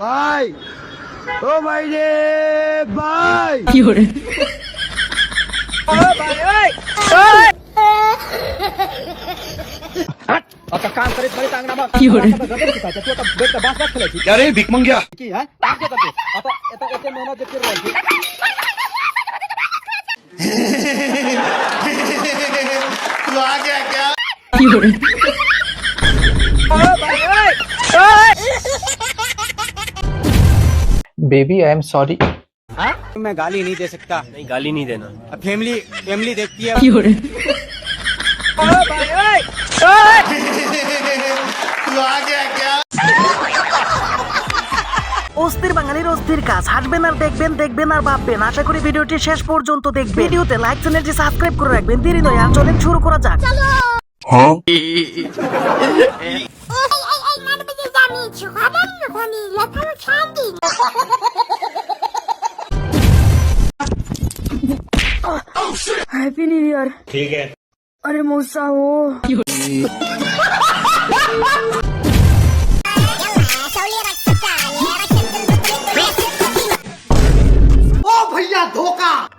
ভাই ও ভাই রে ভাই आता काम करीत करीत अंगणा बघ কি hore? आता गदर शिकायचं. तू आता बेट बास बास खेळायची अरे भिक मंग्या की हा काम जे करतो आता आता एके मेहनत जे फिर राहिली बेबी आई एम सॉरी मैं गाली नहीं दे सकता नहीं गाली नहीं देना फैमिली फैमिली देखती है অস্থির বাঙালির অস্থির কাজ হাসবেন আর দেখবেন দেখবেন আর ভাববেন আশা করি ভিডিওটি শেষ পর্যন্ত দেখবেন ভিডিওতে লাইক চ্যানেলটি সাবস্ক্রাইব করে রাখবেন দেরি নয় আর চলেন শুরু করা যাক हैप्पी न्यू ईयर ठीक है अरे मौसा हो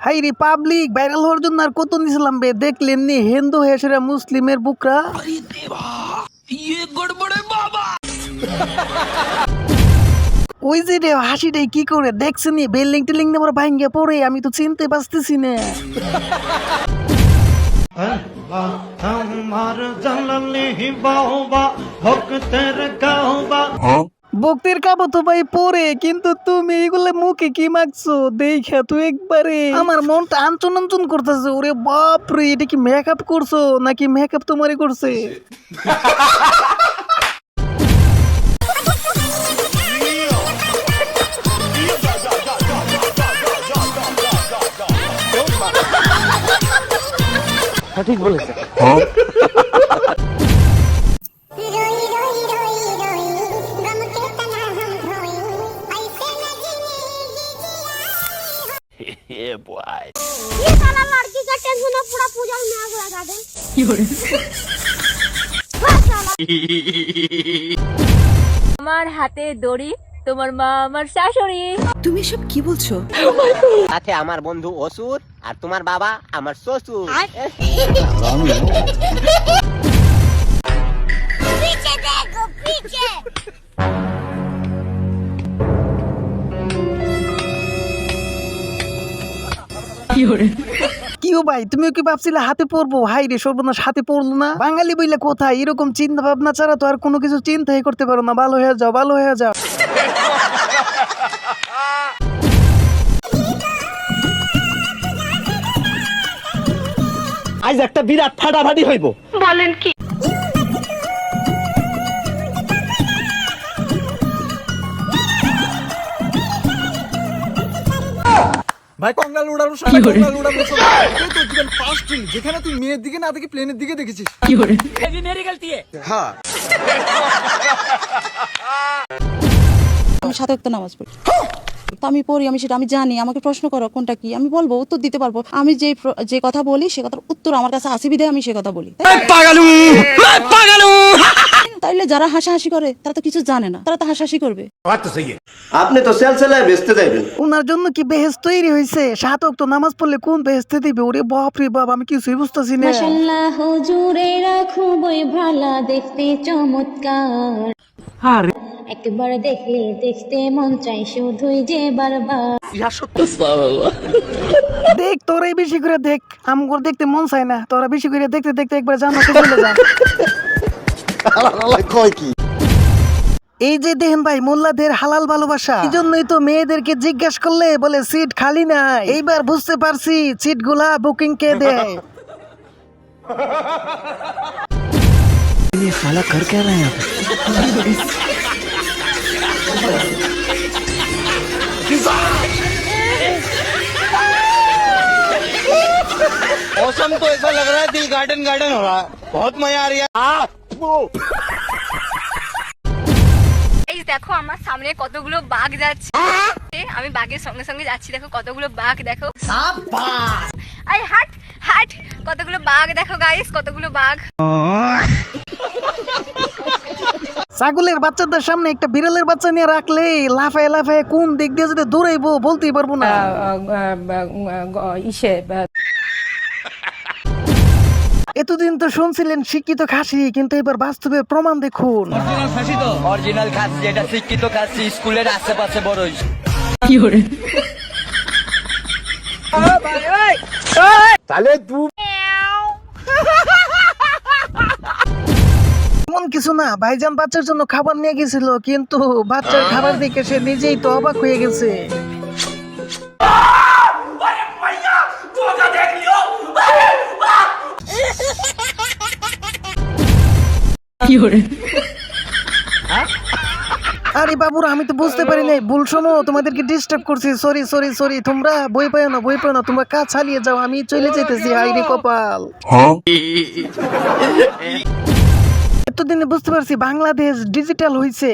হাই রে পাবলিক ভাইরাল হওয়ার জন্য আর কত নিছিলাম বে দেখলেন নি হিন্দু হয়ে সেরা মুসলিমের বুকরা ওই যে রে, হাসিটাই কি করে? দেখছেনি বিল্ডিং টিল্ডিং আমার ভাঙ্গে পড়ে, আমি তো চিনতে পারতেছি না। ভক্তির কাবো তো ভাই পরে, কিন্তু তুমি এগুলো মুখে কি মাখছো? দেখে তো একবারে। আমার মনটা আনচন আনচন করতেছে, ওরে বাপ রে এটা কি মেকআপ করছ নাকি মেকআপ তোমারই করছে? ঠিক বলেছে। হ্যাঁ। আমার হাতে দড়ি তোমার মা আমার শাশুড়ি। তুমি সব কি বলছো? সাথে আমার বন্ধু অসুর আর তোমার বাবা আমার শ্বশুর। কি ভাই তুমিও কি ভাবছিলে হাতে পড়ব ভাই রে সর্বনাশ হাতে পড়ল না। বাঙালি বইলে কোথায়? এরকম চিন্তা ভাবনা ছাড়া তো আর কোনো কিছু চিন্তাই করতে পারো না। ভালো হয়ে যাও ভালো হয়ে যাও। আজ একটা বিরাট ফাটাফাটি হইব। ভাই কঙ্গাল উড়ানো সারা কঙ্গাল সারা তো জীবন ফার্স্ট যেখানে তুই মেয়ের দিকে না দেখি প্লেনের দিকে দেখেছিস। আমি সাতক্ত নামাজ পড়ি। তো আমি পড়ি আমি সেটা আমি জানি আমাকে প্রশ্ন করো কোনটা কি? আমি বলব উত্তর দিতে পারব। আমি যে যে কথা বলি সে কথার উত্তর আমার কাছে আসি বিধে আমি সে কথা বলি। তাইলে যারা হাসাহাসি করে তারা তো কিছু জানে না তারা তো হাসাহাসি করবে। আপনি তো সেল সেলায় বেচতে যাইবেন। ওনার জন্য কি বেহেস তৈরি হয়েছে সাত অক্ত নামাজ পড়লে কোন বেহেস্তে দিবে? ওরে বাপ রে বাপ আমি কিছুই বুঝতেছি না। মাশাল্লাহ হুজুরেরা খুবই ভালো দেখতে চমৎকার। একবার দেখলে দেখতে মন চাই শুধুই যে বারবার। দেখ তোরাই বেশি করে দেখ। আমগর দেখতে মন চায় না। তোরা বেশি করে দেখতে দেখতে একবার জানাতে চলে যা। কয় কি? এই যে দেখেন ভাই মোল্লাদের হালাল ভালোবাসা। এই জন্যই তো মেয়েদেরকে জিজ্ঞাসা করলে বলে সিট খালি না এইবার বুঝতে পারছি সিটগুলা বুকিং কে দেয়? मौसम तो ऐसा लग रहा है दिल गार्डन गार्डन हो रहा है बहुत मजा आ रही है এই দেখো আমার সামনে কতগুলো বাঘ যাচ্ছে আমি বাঘের সঙ্গে সঙ্গে যাচ্ছি দেখো কতগুলো বাঘ দেখো আই হাট হাট কতগুলো বাঘ দেখো গাইস কতগুলো বাঘ ছাগলের বাচ্চাদের সামনে একটা বিড়ালের বাচ্চা নিয়ে রাখলে লাফায় লাফায় কোন দিক দিয়ে যদি দৌড়াইবো বলতেই পারব না। ইসে এতদিন তো শুনছিলেন শিক্ষিত খাসি কিন্তু এবার বাস্তবে প্রমাণ দেখুন। অরিজিনাল খাসি যেটা শিক্ষিত খাসি স্কুলের আশেপাশে বড়ই। এমন কিছু না ভাইজান বাচ্চার জন্য খাবার নিয়ে গেছিল কিন্তু বাচ্চার খাবার দেখে সে নিজেই তো অবাক হয়ে গেছে। আরে বাবুরা আমি তো বুঝতে পারি নাই। ভুল সময় তোমাদেরকে ডিস্টার্ব করছি। সরি সরি সরি তোমরা বই পাও না বই পাও না। তোমরা কাজ চালিয়ে যাও আমি চলে যেতেছি হাইরে কপাল। এতদিনে বুঝতে পারছি বাংলাদেশ ডিজিটাল হইছে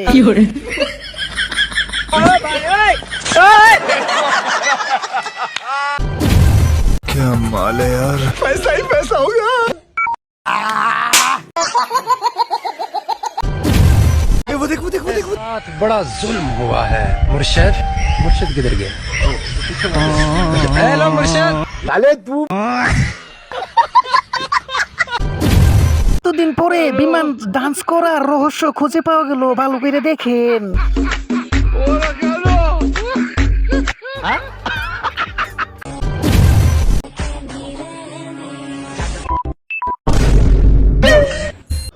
पैसा ही पैसा होगा ये वो देख वो देख वो देख वो देख। बड़ा जुल्म हुआ है मुर्शद मुर्शद किधर गया हेलो मुर्शद এতদিন পরে বিমান ডান্স করার রহস্য খুঁজে পাওয়া গেল ভালো করে দেখেন।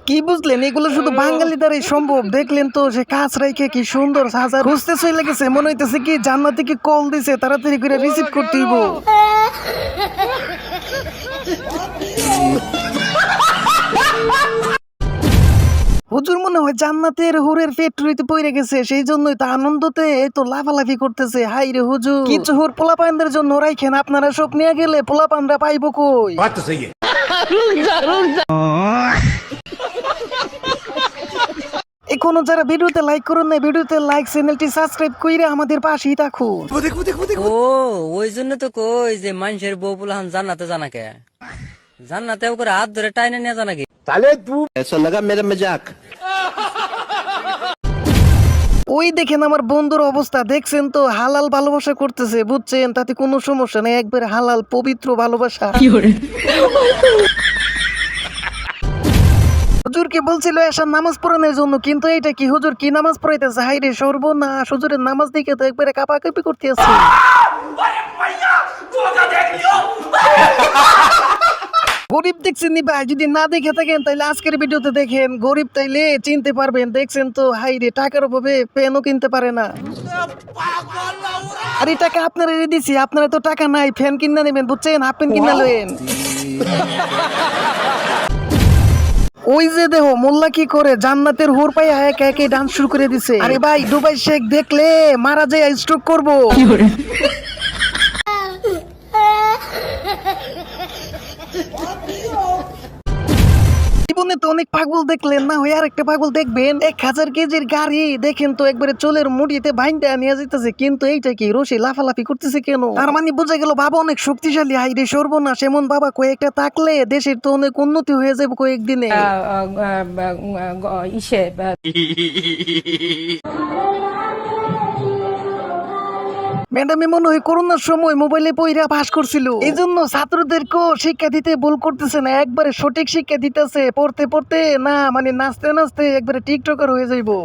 কি বুঝলেন, এগুলো শুধু বাঙালি দ্বারাই সম্ভব। দেখলেন তো সে কাজ রাইখে কি সুন্দর সাজা খুঁজতে চলে গেছে মনে হইতেছে কি জান্নাতে কি কল দিছে, তাড়াতাড়ি করে রিসিভ করতে হইব। হুজুর মনে হয় জান্নাতের হুরের পেট রইতে পড়ে গেছে সেই জন্যই তো আনন্দতে তো লাফালাফি করতেছে। হাই রে হুজুর। কিছু হুর পোলাপানদের জন্য রাইখেন আপনারা সব নিয়ে গেলে পোলাপানরা পাইব কই? এখনও যারা ভিডিওতে লাইক করুন না ভিডিওতে লাইক চ্যানেলটি সাবস্ক্রাইব কইরে আমাদের পাশেই থাকুন। ও ওই জন্য তো কই যে মানুষের বউ বলহান জান্নাতে জানাকে জান্নাতেও করে হাত ধরে টাইনে নিয়ে জানাকে ऐसा लगा मेरा मजाक ওই দেখেন আমার বন্ধুর অবস্থা দেখছেন তো হালাল ভালোবাসা করতেছে বুঝছেন তাতে কোনো সমস্যা নেই একবার হালাল পবিত্র ভালোবাসা হুজুরকে বলছিল এসার নামাজ পড়ানোর জন্য কিন্তু এটা কি হুজুর কি নামাজ পড়াইতেছে হাই রে সর্বনাশ হুজুরের নামাজ দিকে তো একবারে কাপাকাপি করতে আছে গরিব দেখছেন নি ভাই? যদি না দেখে থাকেন তাহলে আজকের ভিডিওতে দেখেন গরিব তাইলে চিনতে পারবেন। দেখছেন তো? হাই রে টাকার অভাবে পেনও কিনতে পারে না। আর এই টাকা আপনারা দিছি আপনারা তো টাকা নাই ফ্যান কিনা নেবেন বুঝছেন? হাফ প্যান্ট কিনা লইন ওই যে দেহ মোল্লা কি করে? জান্নাতের হুর পাইয়া একে একে ডান্স শুরু করে দিছে। আরে ভাই দুবাই শেখ দেখলে মারা যায় স্ট্রোক করব। তো অনেক পাগল দেখলেন না হয় আর একটা পাগল দেখবেন? এক হাজার কেজির গাড়ি। দেখেন তো একবারে চোলের মুড়িতে ভাইনটা নিয়ে যেতেছে কিন্তু এইটা কি রশি লাফালাফি করতেছে কেন? তার মানে বোঝা গেল বাবা অনেক শক্তিশালী। হাইরে সর্বনাশ, এমন বাবা কয়েকটা থাকলে দেশের তো অনেক উন্নতি হয়ে যাবে কয়েকদিনে। ইসে ম্যাডামে মনে হয় করোনার সময় মোবাইলে পইরা পাস করছিল। এই জন্য ছাত্রদেরকেও শিক্ষা দিতে ভুল করতেছে না, একবারে সঠিক শিক্ষা দিতেছে। পড়তে পড়তে, না মানে নাচতে নাচতে একবারে টিকটকার হয়ে যাইবো।